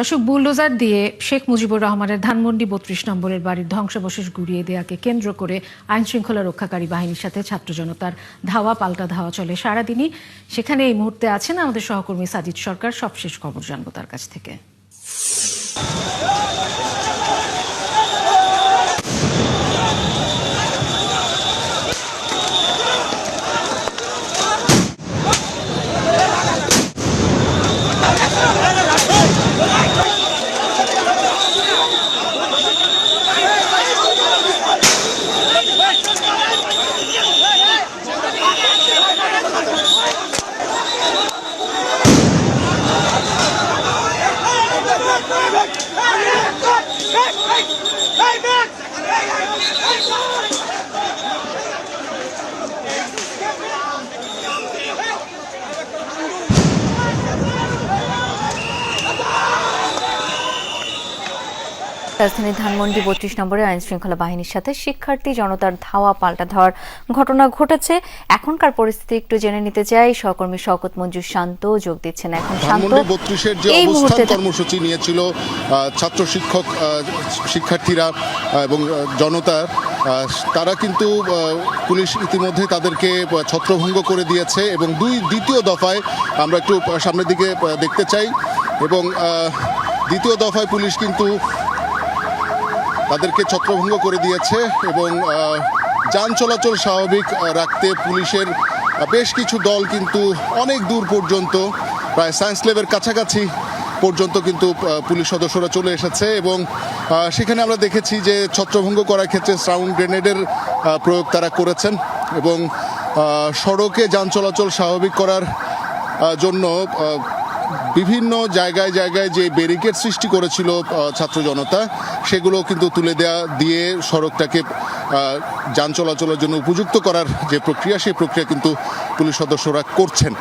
দর্শক, বুলডোজার দিয়ে শেখ মুজিবুর রহমানের ধানমন্ডি বত্রিশ নম্বরের বাড়ির ধ্বংসাবশেষ গুড়িয়ে দেয়াকে কেন্দ্র করে আইন শৃঙ্খলা রক্ষাকারী বাহিনীর সাথে ছাত্র জনতার ধাওয়া, পাল্টা ধাওয়া চলে সারাদিনই। সেখানে এই মুহূর্তে আছেন আমাদের সহকর্মী সাজিদ সরকার। সবশেষ খবর জানব তার কাছ থেকে। Hey, Max! Hey, Max! রাজধানীর ধানমন্ডি বত্রিশ নম্বরে আইন শৃঙ্খলা বাহিনীর সাথে শিক্ষার্থী জনতার ধাওয়া পাল্টা ধাওয়ার ঘটনা ঘটেছে। এখনকার পরিস্থিতি একটু জেনে নিতে চাই। সহকর্মী শওকত মঞ্জুর শান্ত যোগ দিচ্ছেন। এখন শান্ত বত্রিশের যে অবস্থান কর্মসূচি নিয়েছিল ছাত্র শিক্ষক শিক্ষার্থীরা এবং আহ, জনতা তারা কিন্তু পুলিশ ইতিমধ্যে তাদেরকে ছত্রভঙ্গ করে দিয়েছে এবং দুই দ্বিতীয় দফায় আমরা একটু সামনের দিকে দেখতে চাই এবং দ্বিতীয় দফায় পুলিশ কিন্তু তাদেরকে ছত্রভঙ্গ করে দিয়েছে এবং যান চলাচল স্বাভাবিক রাখতে পুলিশের বেশ কিছু দল কিন্তু অনেক দূর পর্যন্ত, প্রায় সায়েন্স ল্যাবের কাছাকাছি পর্যন্ত কিন্তু পুলিশ সদস্যরা চলে এসেছে এবং সেখানে আমরা দেখেছি যে ছত্রভঙ্গ করার ক্ষেত্রে সাউন্ড গ্রেনেডের প্রয়োগ তারা করেছেন এবং সড়কে যান চলাচল স্বাভাবিক করার জন্য বিভিন্ন জায়গায় জায়গায় যে ব্যারিকেড সৃষ্টি করেছিল ছাত্র জনতা, সেগুলো কিন্তু তুলে দেওয়া দিয়ে সড়কটাকে যান চলাচলের জন্য উপযুক্ত করার যে প্রক্রিয়া, সেই প্রক্রিয়া কিন্তু পুলিশ সদস্যরা করছেন।